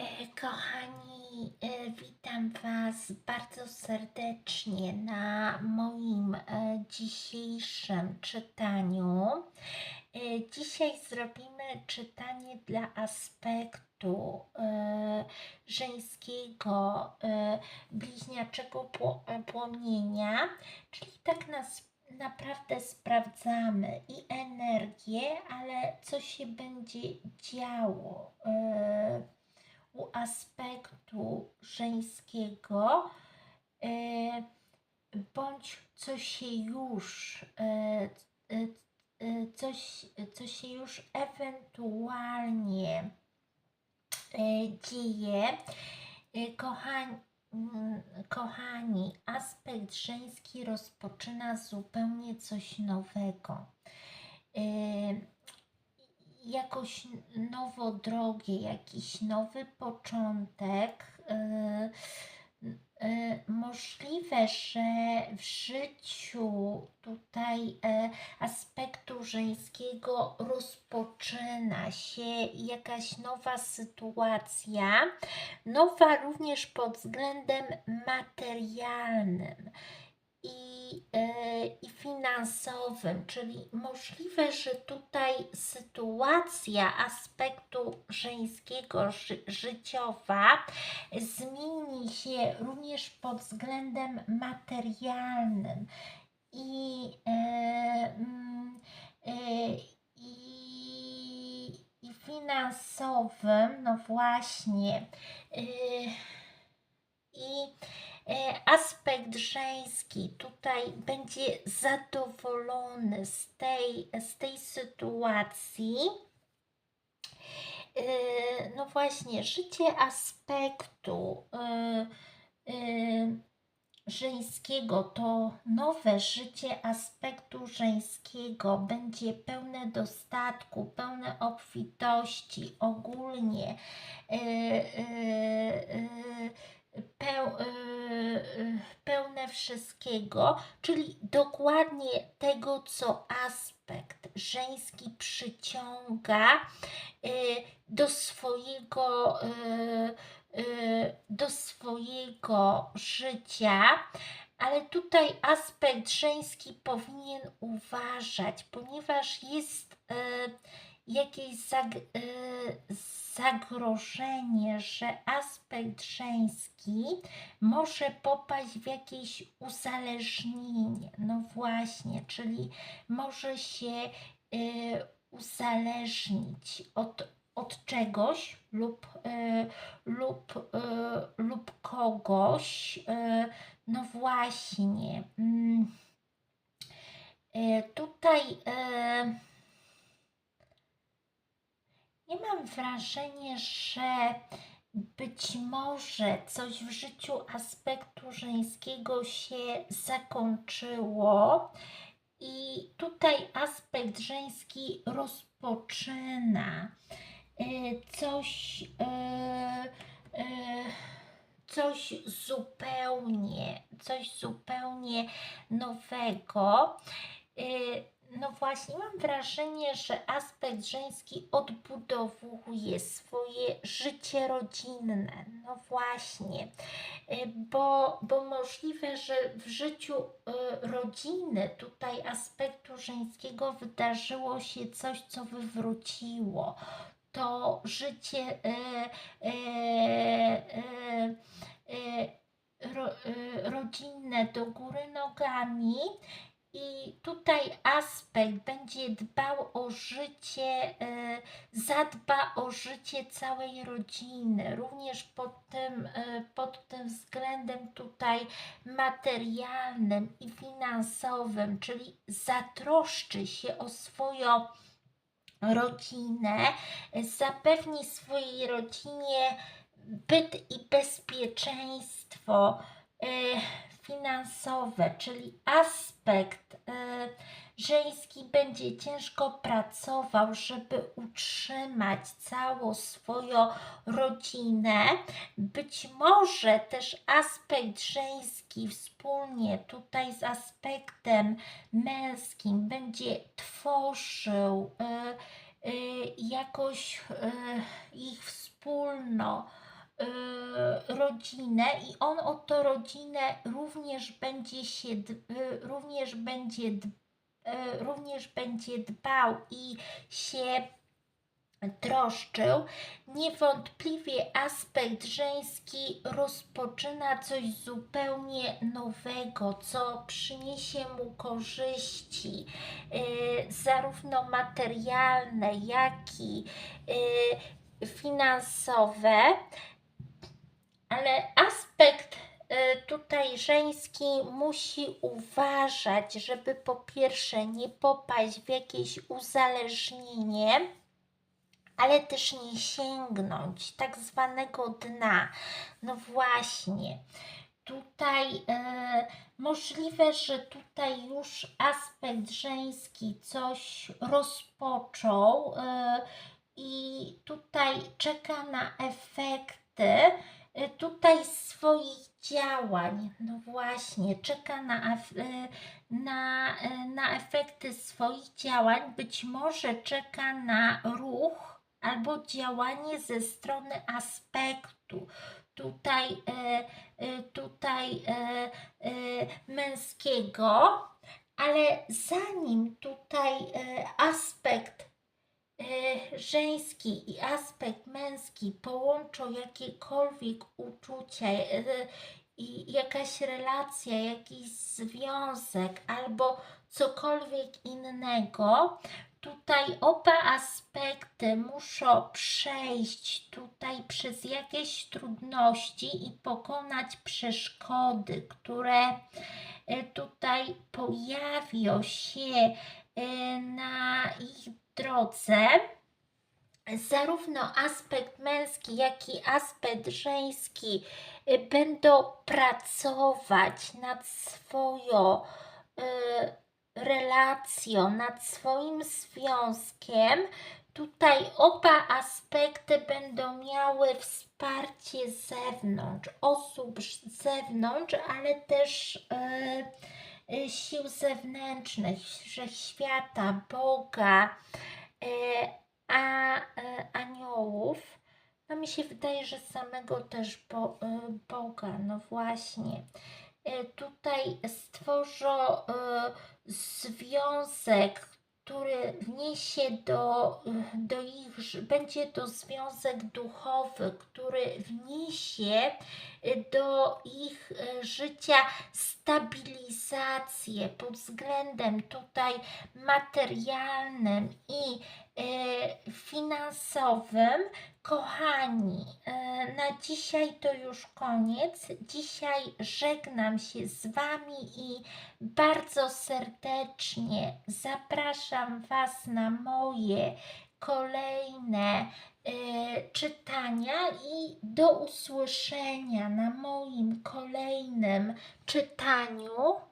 E, Kochani, e, witam Was bardzo serdecznie na moim e, dzisiejszym czytaniu. Dzisiaj zrobimy czytanie dla aspektu żeńskiego bliźniaczego pło- płomienia, czyli tak nas naprawdę sprawdzamy i energię, ale co się będzie działo. U aspektu żeńskiego, e, bądź co się już, e, e, coś, co się już ewentualnie dzieje. Kochani, mm, kochani, aspekt żeński rozpoczyna zupełnie coś nowego. E, jakoś nowo drogie, jakiś nowy początek. Yy, yy, możliwe, że w życiu tutaj yy, aspektu żeńskiego rozpoczyna się jakaś nowa sytuacja, nowa również pod względem materialnym i, e, i finansowym, czyli możliwe, że tutaj sytuacja aspektu żeńskiego ży- życiowa zmieni się również pod względem materialnym i, mm, e, i, i finansowym, no właśnie. E, I aspekt żeński tutaj będzie zadowolony z tej, z tej sytuacji. E, No właśnie, życie aspektu e, e, żeńskiego to nowe życie aspektu żeńskiego będzie pełne dostatku, pełne obfitości, ogólnie peł, pełne wszystkiego, czyli dokładnie tego, co aspekt żeński przyciąga e, do swojego, e, do swojego życia. Ale tutaj aspekt żeński powinien uważać, ponieważ jest e, jakieś zag, e, zagrożenie, że aspekt żeński może popaść w jakieś uzależnienie. No właśnie, czyli może się e, uzależnić od, od czegoś lub, e, lub, e, lub kogoś. E, no właśnie. Mm. E, tutaj e, ja mam wrażenie, że być może coś w życiu aspektu żeńskiego się zakończyło i tutaj aspekt żeński rozpoczyna e, coś, e, e, coś zupełnie, coś zupełnie nowego. No właśnie, mam wrażenie, że aspekt żeński odbudowuje swoje życie rodzinne. No właśnie, Y, bo, bo możliwe, że w życiu y, rodziny, tutaj aspektu żeńskiego, wydarzyło się coś, co wywróciło. To życie y, rodzinne do góry nogami. I tutaj aspekt będzie dbał o życie, y, zadba o życie całej rodziny, również pod tym, y, pod tym względem tutaj materialnym i finansowym, czyli zatroszczy się o swoją rodzinę, zapewni swojej rodzinie byt i bezpieczeństwo. Y, finansowe, czyli aspekt y, żeński będzie ciężko pracował, żeby utrzymać całą swoją rodzinę. Być może też aspekt żeński wspólnie tutaj z aspektem męskim będzie tworzył y, y, jakoś y, ich wspólno rodzinę i on o to rodzinę również będzie się, y, również będzie, y, również będzie dbał i się troszczył, niewątpliwie aspekt żeński rozpoczyna coś zupełnie nowego, co przyniesie mu korzyści, y, zarówno materialne, jak i y, finansowe, ale aspekt y, tutaj żeński musi uważać, żeby po pierwsze nie popaść w jakieś uzależnienie, ale też nie sięgnąć tak zwanego dna. No właśnie, tutaj e, możliwe, że tutaj już aspekt żeński coś rozpoczął e, i tutaj czeka na efekty działań. No właśnie, czeka na, e, na, e, na efekty swoich działań, być może czeka na ruch albo działanie ze strony aspektu. Tutaj, e, tutaj męskiego, ale zanim tutaj aspekt żeński i aspekt męski połączą jakiekolwiek uczucia e, i jakaś relacja, jakiś związek albo cokolwiek innego, tutaj oba aspekty muszą przejść tutaj przez jakieś trudności i pokonać przeszkody, które e, tutaj pojawią się e, na ich drodze. Zarówno aspekt męski, jak i aspekt żeński y, będą pracować nad swoją y, relacją, nad swoim związkiem. Tutaj oba aspekty będą miały wsparcie z zewnątrz, osób z zewnątrz, ale też y, sił zewnętrznych, wszechświata, Boga, y, a y, aniołów. No mi się wydaje, że samego też bo, y, Boga, no właśnie. Y, tutaj stworzą y, związek, który wniesie do, y, do ich, będzie to związek duchowy, który wniesie y, do ich y, życia stabilizację pod względem tutaj materialnym i y, finansowym. Kochani, y, na dzisiaj to już koniec. Dzisiaj żegnam się z Wami i bardzo serdecznie zapraszam Was na moje kolejne y, czytania i do usłyszenia na moim kolejnym czytaniu.